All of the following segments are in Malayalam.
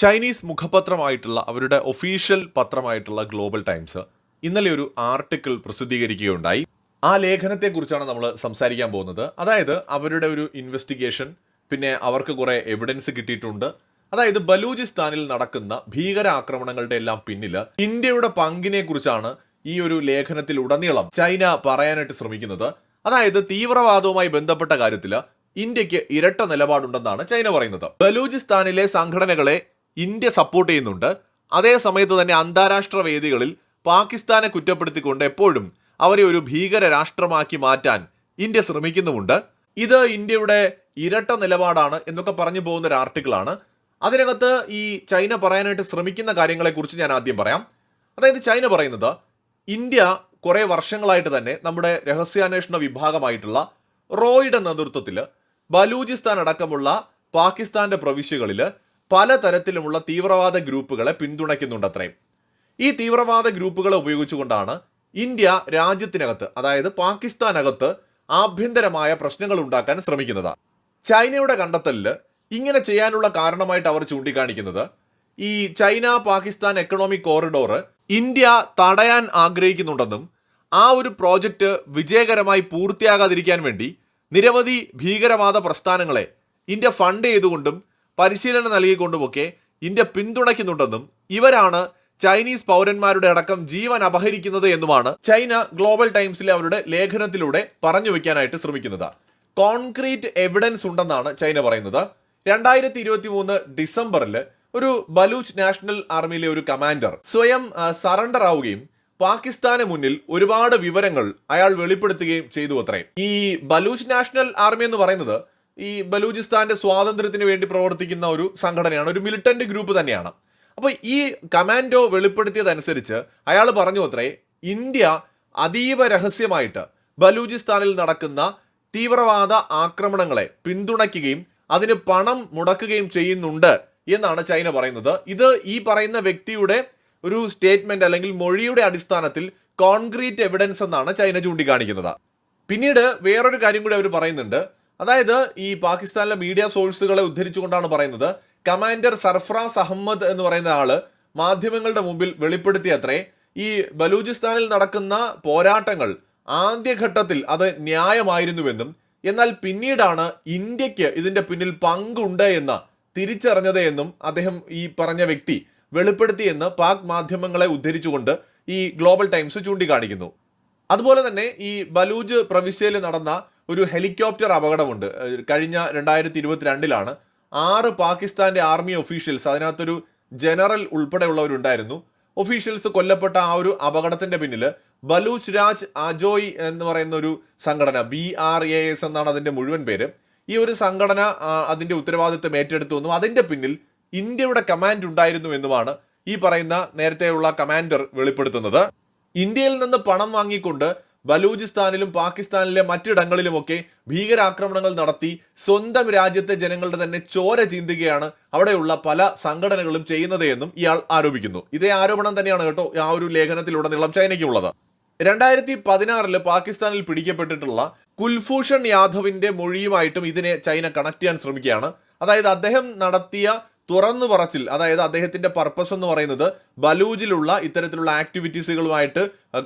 ചൈനീസ് മുഖപത്രമായിട്ടുള്ള അവരുടെ ഒഫീഷ്യൽ പത്രമായിട്ടുള്ള ഗ്ലോബൽ ടൈംസ് ഇന്നലെ ഒരു ആർട്ടിക്കിൾ പ്രസിദ്ധീകരിക്കുകയുണ്ടായി. ആ ലേഖനത്തെക്കുറിച്ചാണ് നമ്മൾ സംസാരിക്കാൻ പോകുന്നത്. അതായത് അവരുടെ ഒരു ഇൻവെസ്റ്റിഗേഷൻ പിന്നെ അവർക്ക് കുറേ എവിഡൻസ് കിട്ടിയിട്ടുണ്ട്. അതായത് ബലൂചിസ്ഥാനിൽ നടക്കുന്ന ഭീകരാക്രമണങ്ങളുടെ എല്ലാം പിന്നിൽ ഇന്ത്യയുടെ പങ്കിനെ കുറിച്ചാണ് ഈ ഒരു ലേഖനത്തിൽ ഉടനീളം ചൈന പറയാനായിട്ട് ശ്രമിക്കുന്നത്. അതായത് തീവ്രവാദവുമായി ബന്ധപ്പെട്ട കാര്യത്തിൽ ഇന്ത്യയ്ക്ക് ഇരട്ട നിലപാടുണ്ടെന്നാണ് ചൈന പറയുന്നത്. ബലൂചിസ്ഥാനിലെ സംഘടനകളെ ഇന്ത്യ സപ്പോർട്ട് ചെയ്യുന്നുണ്ട്. അതേ സമയത്ത് തന്നെ അന്താരാഷ്ട്ര വേദികളിൽ പാകിസ്ഥാനെ കുറ്റപ്പെടുത്തിക്കൊണ്ട് എപ്പോഴും അവരെ ഒരു ഭീകര രാഷ്ട്രമാക്കി മാറ്റാൻ ഇന്ത്യ ശ്രമിക്കുന്നുമുണ്ട്. ഇത് ഇന്ത്യയുടെ ഇരട്ട നിലപാടാണ് എന്നൊക്കെ പറഞ്ഞു പോകുന്ന ഒരു ആർട്ടിക്കിളാണ് അതിനകത്ത് ഈ ചൈന പറയാനായിട്ട് ശ്രമിക്കുന്ന കാര്യങ്ങളെക്കുറിച്ച് ഞാൻ ആദ്യം പറയാം. അതായത് ചൈന പറയുന്നത് ഇന്ത്യ കുറേ വർഷങ്ങളായിട്ട് തന്നെ നമ്മുടെ രഹസ്യാന്വേഷണ വിഭാഗമായിട്ടുള്ള റോയുടെ നേതൃത്വത്തിൽ ബലൂചിസ്ഥാൻ അടക്കമുള്ള പാകിസ്ഥാന്റെ പ്രവിശ്യകളിൽ പലതരത്തിലുമുള്ള തീവ്രവാദ ഗ്രൂപ്പുകളെ പിന്തുണയ്ക്കുന്നുണ്ടത്രേ. ഈ തീവ്രവാദ ഗ്രൂപ്പുകളെ ഉപയോഗിച്ചുകൊണ്ടാണ് ഇന്ത്യ രാജ്യത്തിനകത്ത് അതായത് പാകിസ്ഥാനകത്ത് ആഭ്യന്തരമായ പ്രശ്നങ്ങൾ ഉണ്ടാക്കാൻ ശ്രമിക്കുന്നത്. ചൈനയുടെ കണ്ടെത്തലിൽ ഇങ്ങനെ ചെയ്യാനുള്ള കാരണമായിട്ട് അവർ ചൂണ്ടിക്കാണിക്കുന്നത്. ഈ China Pakistan economic corridor India തടയാൻ ആഗ്രഹിക്കുന്നുണ്ടെന്നും ആ ഒരു പ്രോജക്റ്റ് വിജയകരമായി പൂർത്തിയാകാതിരിക്കാൻ വേണ്ടി നിരവധി ഭീകരവാദ പ്രസ്ഥാനങ്ങളെ ഇന്ത്യ ഫണ്ട് ചെയ്തുകൊണ്ടും പരിശീലനം നൽകിക്കൊണ്ടുമൊക്കെ ഇന്ത്യ പിന്തുണയ്ക്കുന്നുണ്ടെന്നും ഇവരാണ് ചൈനീസ് പൗരന്മാരുടെ അടക്കം ജീവൻ അപഹരിക്കുന്നത് എന്നുമാണ് ചൈന ഗ്ലോബൽ ടൈംസിലെ അവരുടെ ലേഖനത്തിലൂടെ പറഞ്ഞു വെക്കാനായിട്ട് ശ്രമിക്കുന്നത്. കോൺക്രീറ്റ് എവിഡൻസ് ഉണ്ടെന്നാണ് ചൈന പറയുന്നത്. രണ്ടായിരത്തി ഇരുപത്തി മൂന്ന് ഡിസംബറിൽ ഒരു ബലൂച്ച് നാഷണൽ ആർമിയിലെ ഒരു കമാൻഡർ സ്വയം സറണ്ടർ ആവുകയും പാകിസ്ഥാന് മുന്നിൽ ഒരുപാട് വിവരങ്ങൾ അയാൾ വെളിപ്പെടുത്തുകയും ചെയ്തു ഈ ബലൂച്ച് നാഷണൽ ആർമി എന്ന് പറയുന്നത് ഈ ബലൂചിസ്ഥാന്റെ സ്വാതന്ത്ര്യത്തിന് വേണ്ടി പ്രവർത്തിക്കുന്ന ഒരു സംഘടനയാണ് ഒരു മിലിറ്റന്റ് ഗ്രൂപ്പ് തന്നെയാണ്. അപ്പോൾ ഈ കമാൻഡോ വെളിപ്പെടുത്തിയതനുസരിച്ച് അയാൾ പറഞ്ഞു അത്രേ ഇന്ത്യ അതീവ രഹസ്യമായിട്ട് ബലൂചിസ്ഥാനിൽ നടക്കുന്ന തീവ്രവാദ ആക്രമണങ്ങളെ പിന്തുണയ്ക്കുകയും അതിന് പണം മുടക്കുകയും ചെയ്യുന്നുണ്ട് എന്നാണ് ചൈന പറയുന്നത്. ഇത് ഈ പറയുന്ന വ്യക്തിയുടെ ഒരു സ്റ്റേറ്റ്മെന്റ് അല്ലെങ്കിൽ മൊഴിയുടെ അടിസ്ഥാനത്തിൽ കോൺക്രീറ്റ് എവിഡൻസ് എന്നാണ് ചൈന ചൂണ്ടിക്കാണിക്കുന്നത്. പിന്നീട് വേറൊരു കാര്യം കൂടി അവർ പറയുന്നുണ്ട്. അതായത് ഈ പാകിസ്ഥാനിലെ മീഡിയ സോഴ്സുകളെ ഉദ്ധരിച്ചുകൊണ്ടാണ് പറയുന്നത്. കമാൻഡർ സർഫറാസ് അഹമ്മദ് എന്ന് പറയുന്ന ആൾ മാധ്യമങ്ങളുടെ മുമ്പിൽ വെളിപ്പെടുത്തിയത്രേ ഈ ബലൂചിസ്ഥാനിൽ നടക്കുന്ന പോരാട്ടങ്ങൾ ആദ്യഘട്ടത്തിൽ അത് ന്യായമായിരുന്നുവെന്നും എന്നാൽ പിന്നീടാണ് ഇന്ത്യയ്ക്ക് ഇതിന്റെ പിന്നിൽ പങ്കുണ്ട് എന്ന് തിരിച്ചറിഞ്ഞത് എന്നും അദ്ദേഹം ഈ പറഞ്ഞ വ്യക്തി വെളിപ്പെടുത്തിയെന്ന് പാക് മാധ്യമങ്ങളെ ഉദ്ധരിച്ചുകൊണ്ട് ഈ ഗ്ലോബൽ ടൈംസ് ചൂണ്ടിക്കാണിക്കുന്നു. അതുപോലെ തന്നെ ഈ ബലൂജ് പ്രവിശ്യയിൽ നടന്ന ഒരു ഹെലികോപ്റ്റർ അപകടമുണ്ട്. കഴിഞ്ഞ രണ്ടായിരത്തി ഇരുപത്തിരണ്ടിലാണ് ആറ് പാകിസ്ഥാന്റെ ആർമി ഒഫീഷ്യൽസ് അതിനകത്തൊരു ജനറൽ ഉൾപ്പെടെയുള്ളവരുണ്ടായിരുന്നു. ഒഫീഷ്യൽസ് കൊല്ലപ്പെട്ട ആ ഒരു അപകടത്തിന്റെ പിന്നിൽ ബലൂച്ച് രാജ് അജോയ് എന്ന് പറയുന്ന ഒരു സംഘടന ബി ആർ എ എസ് എന്നാണ് അതിന്റെ മുഴുവൻ പേര്. ഈ ഒരു സംഘടന അതിന്റെ ഉത്തരവാദിത്വം ഏറ്റെടുത്തു എന്നും അതിന്റെ പിന്നിൽ ഇന്ത്യയുടെ കമാൻഡ് ഉണ്ടായിരുന്നു എന്നുമാണ് ഈ പറയുന്ന നേരത്തെയുള്ള കമാൻഡർ വെളിപ്പെടുത്തുന്നത്. ഇന്ത്യയിൽ നിന്ന് പണം വാങ്ങിക്കൊണ്ട് ബലൂചിസ്ഥാനിലും പാകിസ്ഥാനിലെ മറ്റിടങ്ങളിലുമൊക്കെ ഭീകരാക്രമണങ്ങൾ നടത്തി സ്വന്തം രാജ്യത്തെ ജനങ്ങളുടെ തന്നെ ചോര ചീന്തുകയാണ് അവിടെയുള്ള പല സംഘടനകളും ചെയ്യുന്നത് എന്നും ഇയാൾ ആരോപിക്കുന്നു. ഇതേ ആരോപണം തന്നെയാണ് കേട്ടോ ആ ഒരു ലേഖനത്തിലുടനീളം ചൈനയ്ക്കുള്ളത്. രണ്ടായിരത്തി പതിനാറിൽ പാകിസ്ഥാനിൽ പിടിക്കപ്പെട്ടിട്ടുള്ള കുൽഭൂഷൺ യാദവിന്റെ മൊഴിയുമായിട്ടും ഇതിനെ ചൈന കണക്ട് ചെയ്യാൻ ശ്രമിക്കുകയാണ്. അതായത് അദ്ദേഹം നടത്തിയ തുറന്നു പറച്ചിൽ അതായത് അദ്ദേഹത്തിന്റെ പർപ്പസ് എന്ന് പറയുന്നത് ബലൂജിലുള്ള ഇത്തരത്തിലുള്ള ആക്ടിവിറ്റീസുകളുമായിട്ട്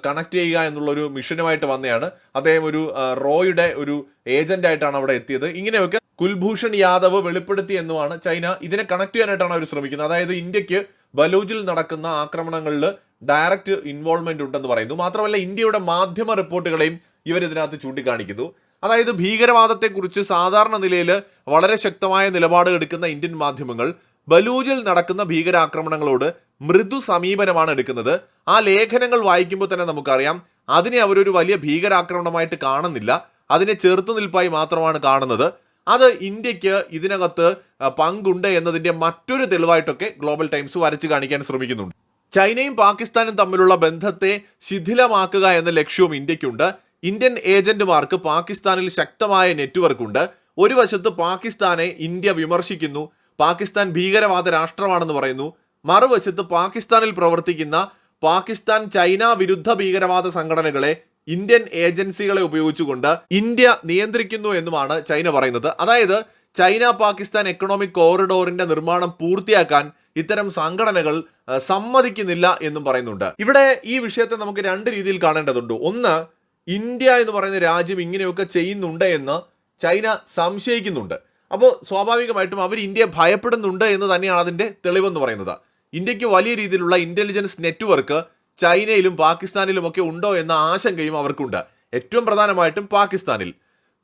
കണക്ട് ചെയ്യുക എന്നുള്ള ഒരു മിഷനുമായിട്ട് വന്നതാണ് അദ്ദേഹം ഒരു റോയുടെ ഒരു ഏജന്റ് ആയിട്ടാണ് അവിടെ എത്തിയത്. ഇങ്ങനെയൊക്കെ കുൽഭൂഷൺ യാദവ് വെളിപ്പെടുത്തി എന്നുമാണ് ചൈന ഇതിനെ കണക്ട് ചെയ്യാനായിട്ടാണ് അവർ ശ്രമിക്കുന്നത്. അതായത് ഇന്ത്യയ്ക്ക് ബലൂജിൽ നടക്കുന്ന ആക്രമണങ്ങളിൽ ഡയറക്റ്റ് ഇൻവോൾവ്മെന്റ് ഉണ്ടെന്ന് പറയുന്നു. മാത്രമല്ല ഇന്ത്യയുടെ മാധ്യമ റിപ്പോർട്ടുകളെയും ഇവർ ഇതിനകത്ത് ചൂണ്ടിക്കാണിക്കുന്നു. അതായത് ഭീകരവാദത്തെക്കുറിച്ച് സാധാരണ നിലയിൽ വളരെ ശക്തമായ നിലപാട് എടുക്കുന്ന ഇന്ത്യൻ മാധ്യമങ്ങൾ ബലൂജിൽ നടക്കുന്ന ഭീകരാക്രമണങ്ങളോട് മൃദു സമീപനമാണ് എടുക്കുന്നത്. ആ ലേഖനങ്ങൾ വായിക്കുമ്പോൾ തന്നെ നമുക്കറിയാം അതിനെ അവരൊരു വലിയ ഭീകരാക്രമണമായിട്ട് കാണുന്നില്ല. അതിനെ ചെറുത്തു നിൽപ്പായി മാത്രമാണ് കാണുന്നത്. അത് ഇന്ത്യയ്ക്ക് ഇതിനകത്ത് പങ്കുണ്ട് എന്നതിന്റെ മറ്റൊരു തെളിവായിട്ടൊക്കെ ഗ്ലോബൽ ടൈംസ് വരച്ചു കാണിക്കാൻ ശ്രമിക്കുന്നുണ്ട്. ചൈനയും പാകിസ്ഥാനും തമ്മിലുള്ള ബന്ധത്തെ ശിഥിലമാക്കുക എന്ന ലക്ഷ്യവും ഇന്ത്യക്കുണ്ട് ഇന്ത്യൻ ഏജന്റുമാർക്ക് പാകിസ്ഥാനിൽ ശക്തമായ നെറ്റ്വർക്ക് ഉണ്ട് ഒരു വശത്ത് പാകിസ്ഥാനെ ഇന്ത്യ വിമർശിക്കുന്നു പാകിസ്ഥാൻ ഭീകരവാദ രാഷ്ട്രമാണെന്ന് പറയുന്നു. മറുവശത്ത് പാകിസ്ഥാനിൽ പ്രവർത്തിക്കുന്ന പാകിസ്ഥാൻ ചൈന വിരുദ്ധ ഭീകരവാദ സംഘടനകളെ ഇന്ത്യൻ ഏജൻസികളെ ഉപയോഗിച്ചുകൊണ്ട് ഇന്ത്യ നിയന്ത്രിക്കുന്നു എന്നുമാണ് ചൈന പറയുന്നത്. അതായത് ചൈന പാകിസ്ഥാൻ എക്കണോമിക് കോറിഡോറിന്റെ നിർമ്മാണം പൂർത്തിയാക്കാൻ ഇത്തരം സംഘടനകൾ സമ്മതിക്കുന്നില്ല എന്നും പറയുന്നുണ്ട്. ഇവിടെ ഈ വിഷയത്തെ നമുക്ക് രണ്ട് രീതിയിൽ കാണേണ്ടതുണ്ട്. ഒന്ന് ഇന്ത്യ എന്ന് പറയുന്ന രാജ്യം ഇങ്ങനെയൊക്കെ ചെയ്യുന്നുണ്ട് എന്ന് ചൈന സംശയിക്കുന്നുണ്ട്. അപ്പോൾ സ്വാഭാവികമായിട്ടും അവർ ഇന്ത്യയെ ഭയപ്പെടുന്നുണ്ട് എന്ന് തന്നെയാണ് അതിന്റെ തെളിവെന്ന് പറയുന്നത്. ഇന്ത്യയ്ക്ക് വലിയ രീതിയിലുള്ള ഇന്റലിജൻസ് നെറ്റ്വർക്ക് ചൈനയിലും പാകിസ്ഥാനിലും ഒക്കെ ഉണ്ടോ എന്ന ആശങ്കയും അവർക്കുണ്ട്. ഏറ്റവും പ്രധാനമായിട്ടും പാകിസ്ഥാനിൽ.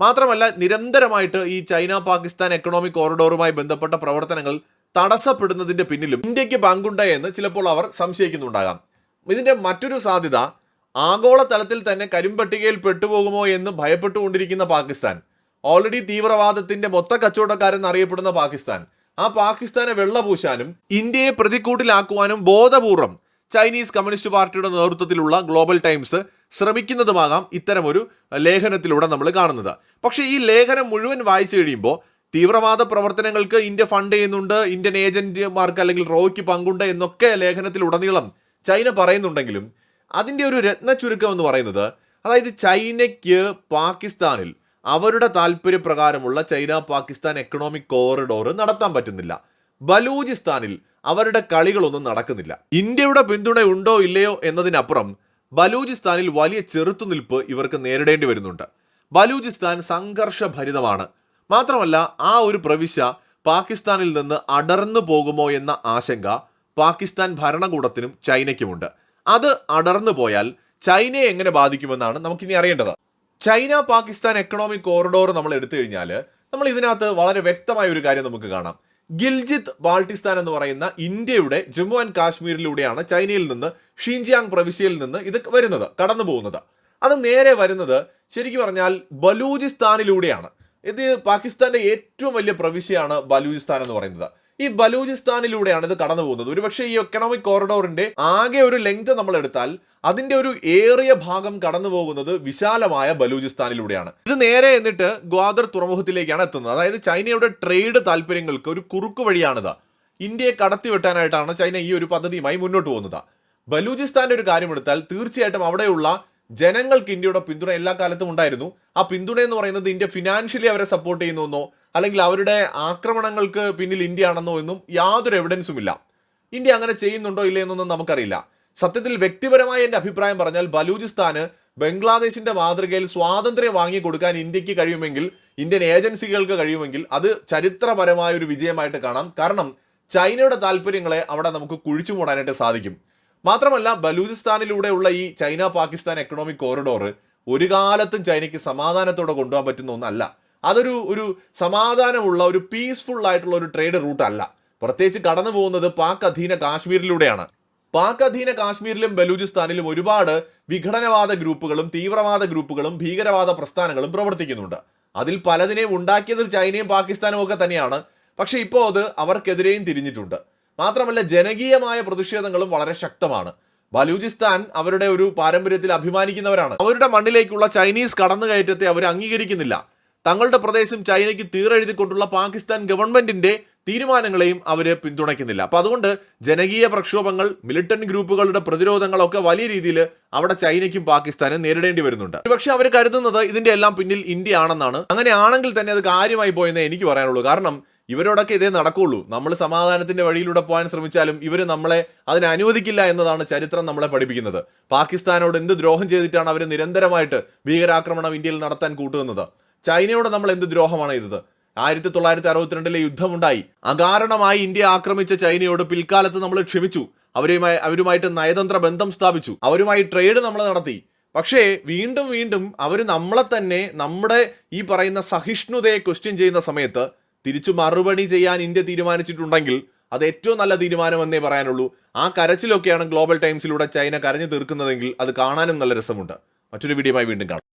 മാത്രമല്ല നിരന്തരമായിട്ട് ഈ ചൈന പാകിസ്ഥാൻ എക്കണോമിക് കോറിഡോറുമായി ബന്ധപ്പെട്ട പ്രവർത്തനങ്ങൾ തടസ്സപ്പെടുന്നതിന്റെ പിന്നിലും ഇന്ത്യയ്ക്ക് പങ്കുണ്ട് എന്ന് ചിലപ്പോൾ അവർ സംശയിക്കുന്നുണ്ടാകാം. ഇതിന്റെ മറ്റൊരു സാധ്യത ആഗോള തലത്തിൽ തന്നെ കരിമ്പട്ടികയിൽ പെട്ടുപോകുമോ എന്ന് ഭയപ്പെട്ടുകൊണ്ടിരിക്കുന്ന പാകിസ്ഥാൻ. ഓൾറെഡി തീവ്രവാദത്തിന്റെ മൊത്ത കച്ചവടക്കാരെന്ന് അറിയപ്പെടുന്ന പാകിസ്ഥാൻ. ആ പാകിസ്ഥാനെ വെള്ളപൂശാനും ഇന്ത്യയെ പ്രതിക്കൂട്ടിലാക്കുവാനും ബോധപൂർവം ചൈനീസ് കമ്മ്യൂണിസ്റ്റ് പാർട്ടിയുടെ നേതൃത്വത്തിലുള്ള ഗ്ലോബൽ ടൈംസ് ശ്രമിക്കുന്നതുമാകാം ഇത്തരമൊരു ലേഖനത്തിലൂടെ നമ്മൾ കാണുന്നത്. പക്ഷേ ഈ ലേഖനം മുഴുവൻ വായിച്ചു കഴിയുമ്പോൾ തീവ്രവാദ പ്രവർത്തനങ്ങൾക്ക് ഇന്ത്യ ഫണ്ട് ചെയ്യുന്നുണ്ട് ഇന്ത്യൻ ഏജന്റുമാർക്ക് അല്ലെങ്കിൽ റോയ്ക്ക് പങ്കുണ്ട് എന്നൊക്കെ ലേഖനത്തിലുടനീളം ചൈന പറയുന്നുണ്ടെങ്കിലും അതിന്റെ ഒരു രത്ന ചുരുക്കം എന്ന് പറയുന്നത് അതായത് ചൈനയ്ക്ക് പാകിസ്ഥാനിൽ അവരുടെ താല്പര്യപ്രകാരമുള്ള ചൈന പാകിസ്ഥാൻ എക്കണോമിക് കോറിഡോർ നടത്താൻ പറ്റുന്നില്ല. ബലൂചിസ്ഥാനിൽ അവരുടെ കളികളൊന്നും നടക്കുന്നില്ല. ഇന്ത്യയുടെ പിന്തുണ ഉണ്ടോ ഇല്ലയോ എന്നതിനപ്പുറം ബലൂചിസ്ഥാനിൽ വലിയ ചെറുത്തുനിൽപ്പ് ഇവർക്ക് നേരിടേണ്ടി വരുന്നുണ്ട്. ബലൂചിസ്ഥാൻ സംഘർഷഭരിതമാണ്. മാത്രമല്ല ആ ഒരു പ്രവിശ്യ പാകിസ്ഥാനിൽ നിന്ന് അടർന്നു പോകുമോ എന്ന ആശങ്ക പാകിസ്ഥാൻ ഭരണകൂടത്തിനും ചൈനയ്ക്കുമുണ്ട്. അത് അടർന്നു പോയാൽ ചൈനയെ എങ്ങനെ ബാധിക്കുമെന്നാണ് നമുക്കിനി അറിയേണ്ടത്. ചൈന പാകിസ്ഥാൻ എക്കണോമിക് കോറിഡോർ നമ്മൾ എടുത്തു കഴിഞ്ഞാൽ നമ്മൾ ഇതിനകത്ത് വളരെ വ്യക്തമായ ഒരു കാര്യം നമുക്ക് കാണാം. ഗിൽജിത്ത് ബാൾട്ടിസ്ഥാൻ എന്ന് പറയുന്ന ഇന്ത്യയുടെ ജമ്മു ആൻഡ് കാശ്മീരിലൂടെയാണ് ചൈനയിൽ നിന്ന് ഷിൻജിയാങ് പ്രവിശ്യയിൽ നിന്ന് ഇത് വരുന്നത് കടന്നു പോകുന്നത്. അത് നേരെ വരുന്നത് ശരിക്കും പറഞ്ഞാൽ ബലൂചിസ്ഥാനിലൂടെയാണ്. ഇത് പാകിസ്ഥാന്റെ ഏറ്റവും വലിയ പ്രവിശ്യയാണ് ബലൂചിസ്ഥാൻ എന്ന് പറയുന്നത്. ഈ ബലൂചിസ്ഥാനിലൂടെയാണ് ഇത് കടന്നു പോകുന്നത് ഒരുപക്ഷെ ഈ എക്കണോമിക് കോറിഡോറിന്റെ ആകെ ഒരു ലെങ്ത് നമ്മൾ എടുത്താൽ അതിന്റെ ഒരു ഏറിയ ഭാഗം കടന്നു പോകുന്നത് വിശാലമായ ബലൂചിസ്ഥാനിലൂടെയാണ്. ഇത് നേരെ എന്നിട്ട് ഗ്വാദർ തുറമുഖത്തിലേക്കാണ് എത്തുന്നത്. അതായത് ചൈനയുടെ ട്രേഡ് താല്പര്യങ്ങൾക്ക് ഒരു കുറുക്കു വഴിയാണിത്. ഇന്ത്യയെ കടത്തിവെട്ടാനായിട്ടാണ് ചൈന ഈ ഒരു പദ്ധതിയുമായി മുന്നോട്ട് പോകുന്നത്. ബലൂചിസ്ഥാന്റെ ഒരു കാര്യം കാര്യമെടുത്താൽ തീർച്ചയായിട്ടും അവിടെയുള്ള ജനങ്ങൾക്ക് ഇന്ത്യയുടെ പിന്തുണ എല്ലാ കാലത്തും ഉണ്ടായിരുന്നു. ആ പിന്തുണ എന്ന് പറയുന്നത് ഇന്ത്യ ഫിനാൻഷ്യലി അവരെ സപ്പോർട്ട് ചെയ്യുന്നുവെന്നോ അല്ലെങ്കിൽ അവരുടെ ആക്രമണങ്ങൾക്ക് പിന്നിൽ ഇന്ത്യ ആണെന്നോ എന്നും യാതൊരു എവിഡൻസും ഇല്ല. ഇന്ത്യ അങ്ങനെ ചെയ്യുന്നുണ്ടോ ഇല്ലേ എന്നൊന്നും നമുക്കറിയില്ല. സത്യത്തിൽ വ്യക്തിപരമായ എന്റെ അഭിപ്രായം പറഞ്ഞാൽ ബലൂചിസ്ഥാന് ബംഗ്ലാദേശിന്റെ മാതൃകയിൽ സ്വാതന്ത്ര്യം വാങ്ങി കൊടുക്കാൻ ഇന്ത്യയ്ക്ക് കഴിയുമെങ്കിൽ ഇന്ത്യൻ ഏജൻസികൾക്ക് കഴിയുമെങ്കിൽ അത് ചരിത്രപരമായ ഒരു വിജയമായിട്ട് കാണാം. കാരണം ചൈനയുടെ താല്പര്യങ്ങളെ അവിടെ നമുക്ക് കുഴിച്ചു മൂടാനായിട്ട് സാധിക്കും. മാത്രമല്ല ബലൂചിസ്ഥാനിലൂടെയുള്ള ഈ ചൈന പാകിസ്ഥാൻ എക്കണോമിക് കോറിഡോർ ഒരു കാലത്തും ചൈനയ്ക്ക് സമാധാനത്തോടെ കൊണ്ടുപോകാൻ പറ്റുന്ന ഒന്നല്ല. അതൊരു ഒരു സമാധാനമുള്ള ഒരു പീസ്ഫുൾ ആയിട്ടുള്ള ഒരു ട്രേഡ് റൂട്ട് അല്ല. പ്രത്യേകിച്ച് കടന്നു പോകുന്നത് പാക് അധീന കാശ്മീരിലൂടെയാണ്. പാക് അധീന കാശ്മീരിലും ബലൂചിസ്ഥാനിലും ഒരുപാട് വിഘടനവാദ ഗ്രൂപ്പുകളും തീവ്രവാദ ഗ്രൂപ്പുകളും ഭീകരവാദ പ്രസ്ഥാനങ്ങളും പ്രവർത്തിക്കുന്നുണ്ട്. അതിൽ പലതിനെയും ഉണ്ടാക്കിയത് ചൈനയും പാകിസ്ഥാനും ഒക്കെ തന്നെയാണ്. പക്ഷേ ഇപ്പോൾ അത് അവർക്കെതിരെയും തിരിഞ്ഞിട്ടുണ്ട്. മാത്രമല്ല ജനകീയമായ പ്രതിഷേധങ്ങളും വളരെ ശക്തമാണ്. ബലൂചിസ്ഥാൻ അവരുടെ ഒരു പാരമ്പര്യത്തിൽ അഭിമാനിക്കുന്നവരാണ്. അവരുടെ മണ്ണിലേക്കുള്ള ചൈനീസ് കടന്നുകയറ്റത്തെ അവർ അംഗീകരിക്കുന്നില്ല. തങ്ങളുടെ പ്രദേശം ചൈനയ്ക്ക് തീറെഴുതിക്കൊണ്ടുള്ള പാകിസ്ഥാൻ ഗവൺമെന്റിന്റെ തീരുമാനങ്ങളെയും അവർ പിന്തുണയ്ക്കുന്നില്ല. അപ്പൊ അതുകൊണ്ട് ജനകീയ പ്രക്ഷോഭങ്ങൾ മിലിറ്റന്റ് ഗ്രൂപ്പുകളുടെ പ്രതിരോധങ്ങളൊക്കെ വലിയ രീതിയിൽ അവിടെ ചൈനയ്ക്കും പാകിസ്ഥാനും നേരിടേണ്ടി വരുന്നുണ്ട്. പക്ഷെ അവർ കരുതുന്നത് ഇതിന്റെ എല്ലാം പിന്നിൽ ഇന്ത്യ ആണെന്നാണ് അങ്ങനെ ആണെങ്കിൽ തന്നെ അത് കാര്യമായി പോയെന്നേ എനിക്ക് പറയാനുള്ളൂ. കാരണം ഇവരോടൊക്കെ ഇതേ നടക്കുള്ളൂ. നമ്മൾ സമാധാനത്തിന്റെ വഴിയിലൂടെ പോകാൻ ശ്രമിച്ചാലും ഇവർ നമ്മളെ അതിന് അനുവദിക്കില്ല എന്നതാണ് ചരിത്രം നമ്മളെ പഠിപ്പിക്കുന്നത്. പാകിസ്ഥാനോട് എന്ത് ദ്രോഹം ചെയ്തിട്ടാണ് അവർ നിരന്തരമായിട്ട് ഭീകരാക്രമണം ഇന്ത്യയിൽ നടത്താൻ കൂട്ടുന്നത് ചൈനയോട് നമ്മൾ എന്ത് ദ്രോഹമാണ് ചെയ്തത്? ആയിരത്തി തൊള്ളായിരത്തി അറുപത്തിരണ്ടിലെ യുദ്ധമുണ്ടായി. അകാരണമായി ഇന്ത്യ ആക്രമിച്ച ചൈനയോട് പിൽക്കാലത്ത് നമ്മൾ ക്ഷമിച്ചു. അവരുമായി അവരുമായിട്ട് നയതന്ത്ര ബന്ധം സ്ഥാപിച്ചു. അവരുമായി ട്രേഡ് നമ്മൾ നടത്തി. പക്ഷേ വീണ്ടും വീണ്ടും അവർ നമ്മളെ തന്നെ നമ്മുടെ ഈ പറയുന്ന സഹിഷ്ണുതയെ ക്വസ്റ്റ്യൻ ചെയ്യുന്ന സമയത്ത് തിരിച്ചു മറുപടി ചെയ്യാൻ ഇന്ത്യ തീരുമാനിച്ചിട്ടുണ്ടെങ്കിൽ അത് ഏറ്റവും നല്ല തീരുമാനമെന്നേ പറയാനുള്ളൂ. ആ കരച്ചിലൊക്കെയാണ് ഗ്ലോബൽ ടൈംസിലൂടെ ചൈന കരഞ്ഞു തീർക്കുന്നതെങ്കിൽ അത് കാണാനും നല്ല രസമുണ്ട്. മറ്റൊരു വീഡിയോയുമായി വീണ്ടും കാണാം.